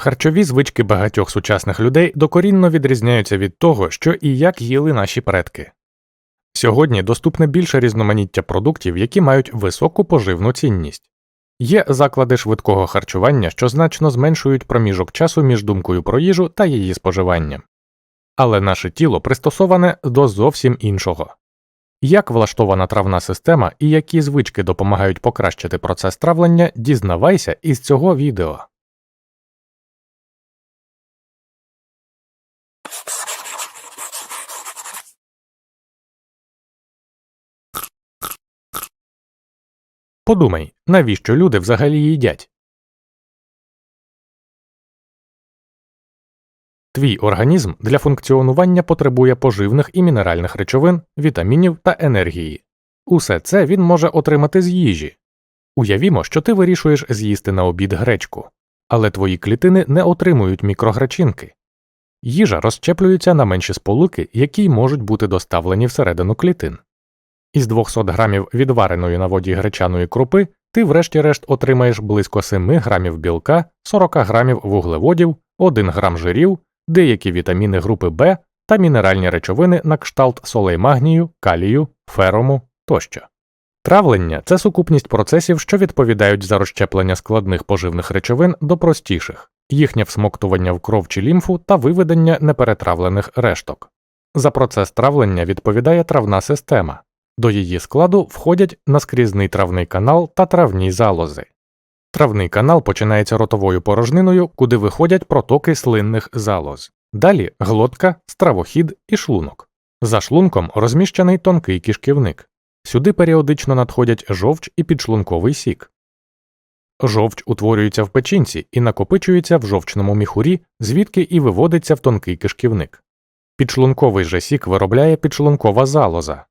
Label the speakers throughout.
Speaker 1: Харчові звички багатьох сучасних людей докорінно відрізняються від того, що і як їли наші предки. Сьогодні доступне більше різноманіття продуктів, які мають високу поживну цінність. Є заклади швидкого харчування, що значно зменшують проміжок часу між думкою про їжу та її споживанням. Але наше тіло пристосоване до зовсім іншого. Як влаштована травна система і які звички допомагають покращити процес травлення, дізнавайся із цього відео. Подумай, навіщо люди взагалі їдять? Твій організм для функціонування потребує поживних і мінеральних речовин, вітамінів та енергії. Усе це він може отримати з їжі. Уявімо, що ти вирішуєш з'їсти на обід гречку, але твої клітини не отримують мікрогречинки. Їжа розщеплюється на менші сполуки, які можуть бути доставлені всередину клітин. Із 200 грамів відвареної на воді гречаної крупи ти врешті-решт отримаєш близько 7 грамів білка, 40 грамів вуглеводів, 1 грам жирів, деякі вітаміни групи В та мінеральні речовини на кшталт солей магнію, калію, ферому тощо. Травлення це сукупність процесів, що відповідають за розщеплення складних поживних речовин до простіших, їхнє всмоктування в кров чи лімфу та виведення неперетравлених решток. За процес травлення відповідає травна система. До її складу входять наскрізний травний канал та травні залози. Травний канал починається ротовою порожниною, куди виходять протоки слинних залоз. Далі глотка, стравохід і шлунок. За шлунком розміщений тонкий кишківник. Сюди періодично надходять жовч і підшлунковий сік. Жовч утворюється в печінці і накопичується в жовчному міхурі, звідки і виводиться в тонкий кишківник. Підшлунковий же сік виробляє підшлункова залоза,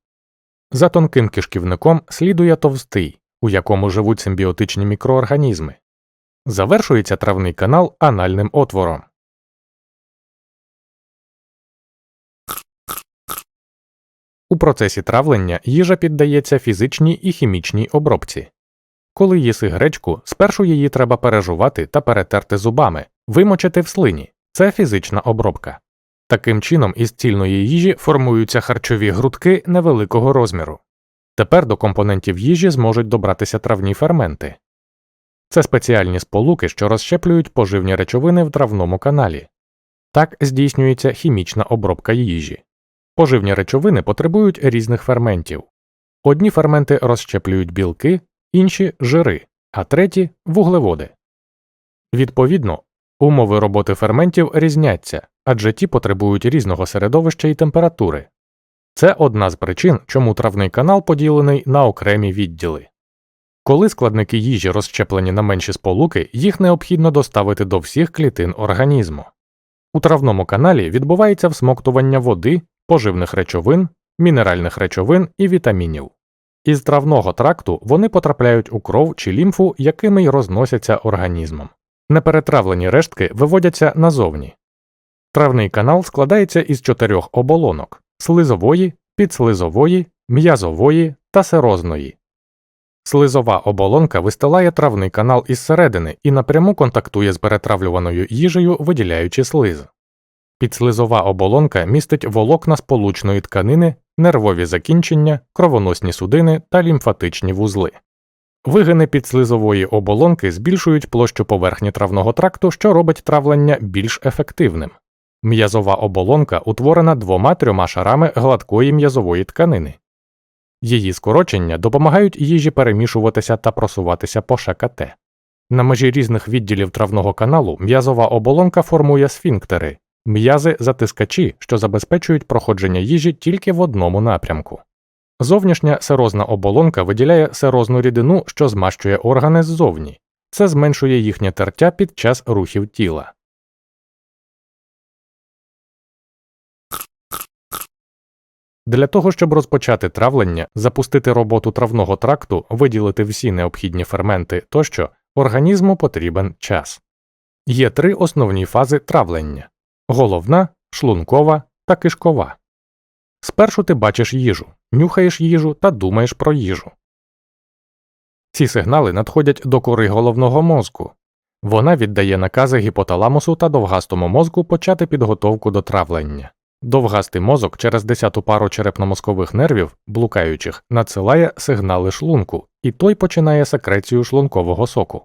Speaker 1: за тонким кишківником слідує товстий, у якому живуть симбіотичні мікроорганізми. Завершується травний канал анальним отвором. У процесі травлення їжа піддається фізичній і хімічній обробці. Коли їси гречку, спершу її треба пережувати та перетерти зубами, вимочити в слині це фізична обробка. Таким чином, із цільної їжі формуються харчові грудки невеликого розміру. Тепер до компонентів їжі зможуть добратися травні ферменти. Це спеціальні сполуки, що розщеплюють поживні речовини в травному каналі. Так здійснюється хімічна обробка їжі. Поживні речовини потребують різних ферментів. Одні ферменти розщеплюють білки, інші жири, а треті вуглеводи. Відповідно, умови роботи ферментів різняться, адже ті потребують різного середовища і температури. Це одна з причин, чому травний канал поділений на окремі відділи. Коли складники їжі розщеплені на менші сполуки, їх необхідно доставити до всіх клітин організму. У травному каналі відбувається всмоктування води, поживних речовин, мінеральних речовин і вітамінів. Із травного тракту вони потрапляють у кров чи лімфу, якими й розносяться організмом. Неперетравлені рештки виводяться назовні. Травний канал складається із чотирьох оболонок слизової, підслизової, м'язової та серозної. Слизова оболонка вистилає травний канал із середини і напряму контактує з перетравлюваною їжею, виділяючи слиз. Підслизова оболонка містить волокна сполучної тканини, нервові закінчення, кровоносні судини та лімфатичні вузли. Вигини підслизової оболонки збільшують площу поверхні травного тракту, що робить травлення більш ефективним. М'язова оболонка утворена двома трьома шарами гладкої м'язової тканини. Її скорочення допомагають їжі перемішуватися та просуватися по ШКТ. На межі різних відділів травного каналу м'язова оболонка формує сфінктери, м'язи затискачі, що забезпечують проходження їжі тільки в одному напрямку. Зовнішня серозна оболонка виділяє серозну рідину, що змащує органи ззовні, це зменшує їхнє тертя під час рухів тіла. Для того, щоб розпочати травлення, запустити роботу травного тракту, виділити всі необхідні ферменти тощо, організму потрібен час. Є три основні фази травлення головна, шлункова та кишкова. Спершу ти бачиш їжу, нюхаєш їжу та думаєш про їжу. Ці сигнали надходять до кори головного мозку. Вона віддає накази гіпоталамусу та довгастому мозку почати підготовку до травлення. Довгастий мозок через десяту пару черепно-мозкових нервів, блукаючих, надсилає сигнали шлунку, і той починає секрецію шлункового соку.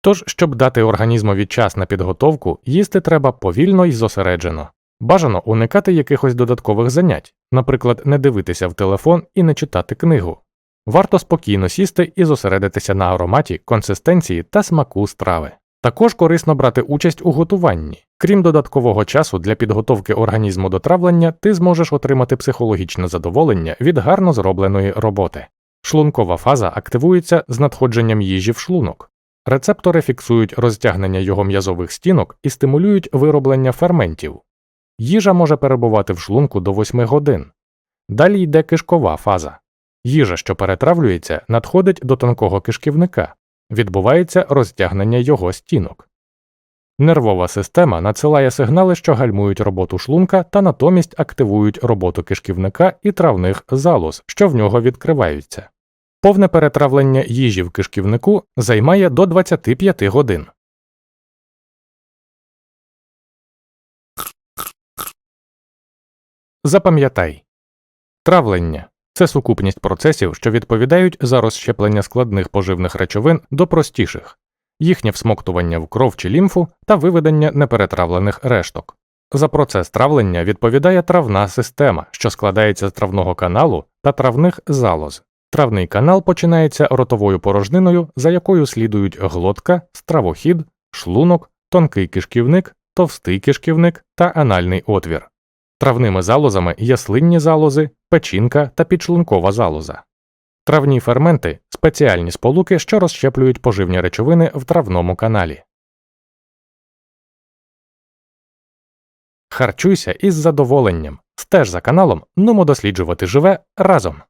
Speaker 1: Тож, щоб дати організмові час на підготовку, їсти треба повільно і зосереджено. Бажано уникати якихось додаткових занять, наприклад, не дивитися в телефон і не читати книгу. Варто спокійно сісти і зосередитися на ароматі, консистенції та смаку страви. Також корисно брати участь у готуванні. Крім додаткового часу для підготовки організму до травлення, ти зможеш отримати психологічне задоволення від гарно зробленої роботи. Шлункова фаза активується з надходженням їжі в шлунок. Рецептори фіксують розтягнення його м'язових стінок і стимулюють вироблення ферментів. Їжа може перебувати в шлунку до 8 годин. Далі йде кишкова фаза. Їжа, що перетравлюється, надходить до тонкого кишківника, відбувається розтягнення його стінок. Нервова система надсилає сигнали, що гальмують роботу шлунка та натомість активують роботу кишківника і травних залоз, що в нього відкриваються. Повне перетравлення їжі в кишківнику займає до 25 годин. Запам'ятай травлення це сукупність процесів, що відповідають за розщеплення складних поживних речовин до простіших, їхнє всмоктування в кров чи лімфу та виведення неперетравлених решток. За процес травлення відповідає травна система, що складається з травного каналу та травних залоз. Травний канал починається ротовою порожниною, за якою слідують глотка, стравохід, шлунок, тонкий кишківник, товстий кишківник та анальний отвір. Травними залозами є слинні залози, печінка та підшлункова залоза. Травні ферменти спеціальні сполуки, що розщеплюють поживні речовини в травному каналі. Харчуйся із задоволенням. Стеж за каналом, нумо досліджувати живе разом.